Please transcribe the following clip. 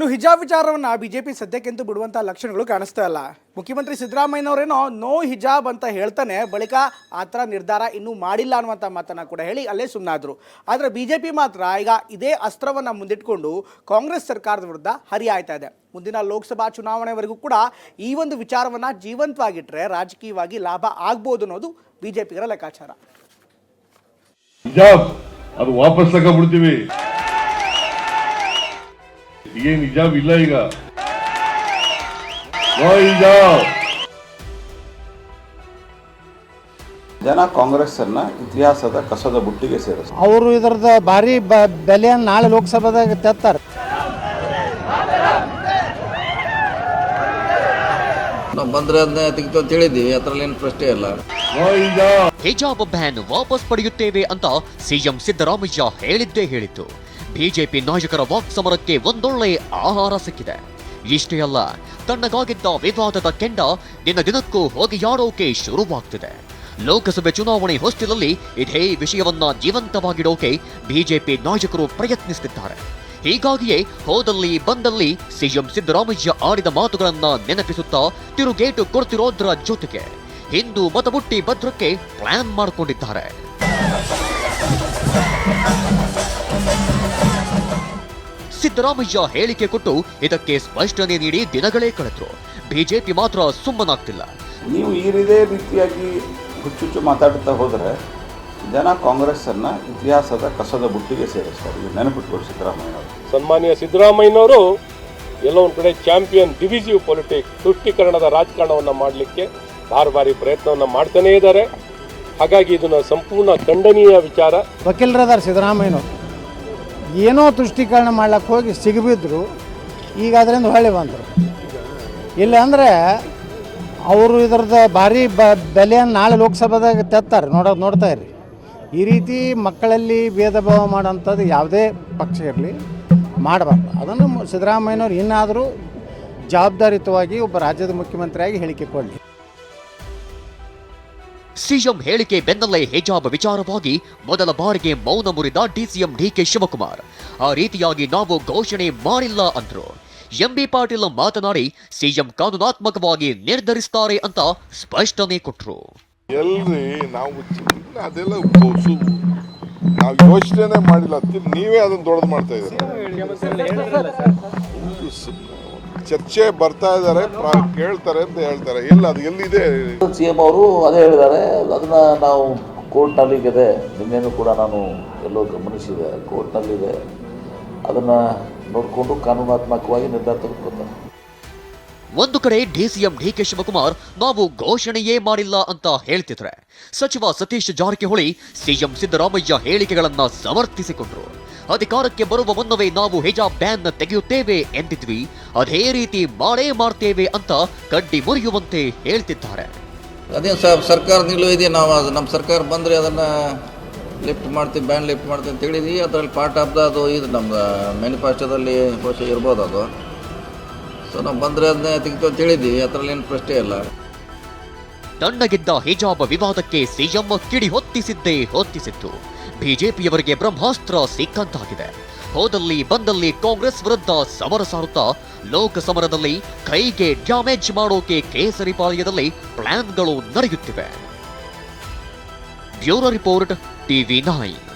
ಇನ್ನು ಹಿಜಾಬ್ ವಿಚಾರವನ್ನ ಬಿಜೆಪಿ ಸದ್ಯಕ್ಕೆಂತೂ ಬಿಡುವಂಥ ಲಕ್ಷಣಗಳು ಕಾಣಿಸ್ತಾ ಇಲ್ಲ. ಮುಖ್ಯಮಂತ್ರಿ ಸಿದ್ದರಾಮಯ್ಯನವರೇನೋ ನೋ ಹಿಜಾಬ್ ಅಂತ ಹೇಳ್ತಾನೆ. ಬಳಿಕ ಆ ಥರ ನಿರ್ಧಾರ ಇನ್ನೂ ಮಾಡಿಲ್ಲ ಅನ್ನುವಂಥ ಮಾತನ್ನ ಕೂಡ ಹೇಳಿ ಅಲ್ಲೇ ಸುಮ್ಮನಾದ್ರು ಆದರೆ ಬಿಜೆಪಿ ಮಾತ್ರ ಈಗ ಇದೇ ಅಸ್ತ್ರವನ್ನ ಮುಂದಿಟ್ಕೊಂಡು ಕಾಂಗ್ರೆಸ್ ಸರ್ಕಾರದ ವಿರುದ್ಧ ಹರಿಯಾಯ್ತಾ ಇದೆ. ಮುಂದಿನ ಲೋಕಸಭಾ ಚುನಾವಣೆವರೆಗೂ ಕೂಡ ಈ ಒಂದು ವಿಚಾರವನ್ನ ಜೀವಂತವಾಗಿಟ್ರೆ ರಾಜಕೀಯವಾಗಿ ಲಾಭ ಆಗ್ಬೋದು ಅನ್ನೋದು ಬಿಜೆಪಿಗರ ಲೆಕ್ಕಾಚಾರ. ಹಿಜಾಬ್, ಅದು ವಾಪಸ್ ತಗೊಂಡ್ಬಿಡ್ತೀವಿ. ಏನ್ ಹಿಜಾಬ್ ಇಲ್ಲ ಈಗ ಹಿಜಾಬ್ ಜನ ಕಾಂಗ್ರೆಸ್ ಅನ್ನ ಇತಿಹಾಸದ ಕಸದ ಬುಟ್ಟಿಗೆ ಸೇರಿಸ ಅವರು ಇದರದ ಭಾರಿ ಬೆಲೆಯನ್ನು ನಾಳೆ ಲೋಕಸಭಾದಾಗ ತೆತ್ತಾರೆ. ನಾವು ಬಂದ್ರೆ ಅದನ್ನ ತೆಗಿತು ಅಂತ ಹೇಳಿದ್ದೀವಿ ಅದರಲ್ಲಿ ಏನು ಪ್ರಶ್ನೆ ಇಲ್ಲ. ಹಿಜಾಬ್ ಹಿಜಾಬ್ ಬ್ಯಾನ್ ವಾಪಸ್ ಪಡೆಯುತ್ತೇವೆ ಅಂತ ಸಿಎಂ ಸಿದ್ದರಾಮಯ್ಯ ಹೇಳಿದ್ದೇ ಹೇಳಿತ್ತು. ಬಿಜೆಪಿ ನಾಯಕರ ವಾಕ್ ಸಮರಕ್ಕೆ ಒಂದೊಳ್ಳೆ ಆಹಾರ ಸಿಕ್ಕಿದೆ. ಇಷ್ಟೇ ಅಲ್ಲ, ತಣ್ಣಗಾಗಿದ್ದ ವಿವಾದದ ಕೆಂಡ ದಿನ ದಿನಕ್ಕೂ ಹೋಗಿಯಾಡೋಕೆ ಶುರುವಾಗ್ತಿದೆ. ಲೋಕಸಭೆ ಚುನಾವಣೆ ಹೊಸ್ತಿಲಲ್ಲಿ ಇದೇ ವಿಷಯವನ್ನ ಜೀವಂತವಾಗಿಡೋಕೆ ಬಿಜೆಪಿ ನಾಯಕರು ಪ್ರಯತ್ನಿಸುತ್ತಿದ್ದಾರೆ ಹೀಗಾಗಿಯೇ ಹೋದಲ್ಲಿ ಬಂದಲ್ಲಿ ಸಿಎಂ ಸಿದ್ದರಾಮಯ್ಯ ಆಡಿದ ಮಾತುಗಳನ್ನ ನೆನಪಿಸುತ್ತಾ ತಿರುಗೇಟು ಕೊಡ್ತಿರೋದ್ರ ಜೊತೆಗೆ ಹಿಂದೂ ಮತಬುಟ್ಟಿ ಭದ್ರಕ್ಕೆ ಪ್ಲಾನ್ ಮಾಡಿಕೊಂಡಿದ್ದಾರೆ. ಸಿದ್ದರಾಮಯ್ಯ ಹೇಳಿಕೆ ಕೊಟ್ಟು ಇದಕ್ಕೆ ಸ್ಪಷ್ಟನೆ ನೀಡಿ ದಿನಗಳೇ ಕಳೆದ್ರು. ಬಿಜೆಪಿ ಮಾತ್ರ ಸುಮ್ಮನಾಗ್ತಿಲ್ಲ. ನೀವು ಈ ರೀತಿಯಾಗಿ ಹುಚ್ಚುಚ್ಚು ಮಾತಾಡ್ತಾ ಹೋದರೆ ಜನ ಕಾಂಗ್ರೆಸ್ ಅನ್ನ ಇತಿಹಾಸದ ಕಸದ ಬುಟ್ಟಿಗೆ ಸೇರಿಸ್ತಾರೆ. ಇದು ನೆನಪಿಟ್ಕೊಳ್ಳಿ ಸಿದ್ದರಾಮಯ್ಯ ಸನ್ಮಾನ್ಯ ಸಿದ್ದರಾಮಯ್ಯನವರು ಎಲ್ಲೋ ಒಂದು ಕಡೆ ಚಾಂಪಿಯನ್ ಡಿವಿಸಿವ್ ಪೊಲಿಟಿಕ್ಸ್ ತುಷ್ಟೀಕರಣದ ರಾಜಕಾರಣವನ್ನು ಮಾಡಲಿಕ್ಕೆ ಬಾರಿ ಬಾರಿ ಪ್ರಯತ್ನವನ್ನು ಮಾಡ್ತಾನೇ ಇದ್ದಾರೆ. ಹಾಗಾಗಿ ಇದನ್ನು ಸಂಪೂರ್ಣ ಖಂಡನೀಯ ವಿಚಾರ. ವಕೀಲರದಾರ ಸಿದ್ದರಾಮಯ್ಯನವರು. ಏನೋ ತುಷ್ಟೀಕರಣ ಮಾಡ್ಲಕ್ಕೆ ಹೋಗಿ ಸಿಗಬಿದ್ರು. ಈಗ ಅದರಿಂದ ಹೊಳ್ಳಿ ಬಂದರು. ಇಲ್ಲ ಅಂದರೆ ಅವರು ಇದ್ರದ್ದು ಭಾರಿ ಬ ಬೆಲೆಯನ್ನು ನಾಳೆ ಲೋಕಸಭಾದಾಗ ತೆತ್ತಾರೆ. ನೋಡೋ, ನೋಡ್ತಾ ಇರ್ರಿ. ಈ ರೀತಿ ಮಕ್ಕಳಲ್ಲಿ ಭೇದ ಭಾವ ಮಾಡೋಂಥದ್ದು ಯಾವುದೇ ಪಕ್ಷ ಇರಲಿ ಮಾಡಬಾರ್ದು. ಅದನ್ನು ಸಿದ್ದರಾಮಯ್ಯನವ್ರು ಇನ್ನಾದರೂ ಜವಾಬ್ದಾರಿಯುತವಾಗಿ ಒಬ್ಬ ರಾಜ್ಯದ ಮುಖ್ಯಮಂತ್ರಿಯಾಗಿ ಹೇಳಿಕೆ ಕೊಡಲಿ. ಸಿಎಂ ಹೇಳಿಕೆ ಬೆನ್ನಲ್ಲೇ ಹಿಜಾಬ್ ವಿಚಾರವಾಗಿ ಮೊದಲ ಬಾರಿಗೆ ಮೌನ ಮುರಿದ ಡಿಸಿಎಂ ಡಿಕೆ ಶಿವಕುಮಾರ್. ಆ ರೀತಿಯಾಗಿ ನಾವು ಘೋಷಣೆ ಮಾಡಿಲ್ಲ ಅಂದ್ರು. ಎಂಬಿ ಪಾಟೀಲ್ ಮಾತನಾಡಿ ಸಿಎಂ ಕಾನೂನಾತ್ಮಕವಾಗಿ ನಿರ್ಧರಿಸ್ತಾರೆ ಅಂತ ಸ್ಪಷ್ಟನೆ ಕೊಟ್ಟರು ಎಲ್ರಿ ನಾವು ಅದೆಲ್ಲ ಸು ನಾವು ಯೋಚನೆ ಮಾಡಿಲ್ಲ. ನೀವೇ ಅದನ್ನು ದೊಡ್ಡದು ಮಾಡ್ತಾ ಇದ್ದೀರ? ಚರ್ಚೆ ಬರ್ತಾ ಇದ್ದಾರೆ ಕೇಳ್ತಾರೆ ಅಂತ ಹೇಳ್ತಾರೆ. ಇಲ್ಲ ಅದು ಎಲ್ಲಿದೆ? ಸಿ ಎಂ ಅವರು ಅದೇ ಹೇಳಿದ್ದಾರೆ ಅದನ್ನ ನಾವು ಕೋರ್ಟ್ನಲ್ಲಿದೆ ನಿನ್ನೆನೂ ಕೂಡ ನಾನು ಎಲ್ಲೋ ಗಮನಿಸಿದೆ ಕೋರ್ಟ್ನಲ್ಲಿದೆ ಅದನ್ನು ನೋಡಿಕೊಂಡು ಕಾನೂನಾತ್ಮಕವಾಗಿ ನಿರ್ಧಾರ ತೆಗೆದುಕೊತಾರೆ ಒಂದು ಕಡೆ ಡಿಸಿಎಂ ಡಿಕೆ ಶಿವಕುಮಾರ್ ನಾವು ಘೋಷಣೆಯೇ ಮಾಡಿಲ್ಲ ಅಂತ ಹೇಳ್ತಿದ್ರೆ ಸಚಿವ ಸತೀಶ್ ಜಾರಕಿಹೊಳಿ ಸಿಎಂ ಸಿದ್ದರಾಮಯ್ಯ ಹೇಳಿಕೆಗಳನ್ನ ಸಮರ್ಥಿಸಿಕೊಂಡ್ರು. ಅಧಿಕಾರಕ್ಕೆ ಬರುವ ಮುನ್ನವೇ ನಾವು ಹಿಜಾಬ್ ಬ್ಯಾನ್ ತೆಗೆಯುತ್ತೇವೆ ಎಂದಿದ್ವಿ. ಅದೇ ರೀತಿ ಮಾಡೇ ಮಾಡ್ತೇವೆ ಅಂತ ಕಡ್ಡಿ ಮುರಿಯುವಂತೆ ಹೇಳ್ತಿದ್ದಾರೆ. ಅದೇ ಸರ್ ಸರ್ಕಾರ ಇದೆ ನಾವು ಅದು ನಮ್ಮ ಸರ್ಕಾರ ಬಂದರೆ ಅದನ್ನು ಲಿಫ್ಟ್ ಮಾಡ್ತೀವಿ, ಬ್ಯಾನ್ ಲಿಫ್ಟ್ ಮಾಡ್ತೀವಿ ಅಂತ ಹೇಳಿದ್ವಿ. ಅದರಲ್ಲಿ ಪಾರ್ಟ್ ಆಫ್ ದ ಅದು ಇದು ನಮ್ಮ ಮ್ಯಾನಿಫೆಸ್ಟೋದಲ್ಲಿ ಬಹುಶಃ ಇರ್ಬೋದು ಅದು. ಸೊ ನಾವು ಬಂದರೆ ಅದನ್ನ ತೆಗಿತು ಅಂತ ಹೇಳಿದ್ವಿ. ಅದರಲ್ಲಿ ಏನು ಪ್ರಶ್ನೆ ಇಲ್ಲ. ತಣ್ಣಗಿದ್ದ ಹಿಜಾಬ್ ವಿವಾದಕ್ಕೆ ಸಿಎಂ ಕಿಡಿ ಹೊತ್ತಿಸಿದ್ದೇ ಹೊತ್ತಿಸಿತ್ತು. ಬಿಜೆಪಿಯವರಿಗೆ ಬ್ರಹ್ಮಾಸ್ತ್ರ ಸಿಕ್ಕಂತಾಗಿದೆ. ಹೋದಲ್ಲಿ ಬಂದಲ್ಲಿ ಕಾಂಗ್ರೆಸ್ ವಿರುದ್ಧ ಸಮರ ಸಾರುತ್ತಾ ಲೋಕ ಸಮರದಲ್ಲಿ ಕೈಗೆ ಡ್ಯಾಮೇಜ್ ಮಾಡೋಕೆ ಕೇಸರಿ ಪಾಳ್ಯದಲ್ಲಿ ಪ್ಲಾನ್ಗಳು ನಡೆಯುತ್ತಿವೆ ಬ್ಯೂರೋ ರಿಪೋರ್ಟ್ ಟಿವಿ ನೈನ್.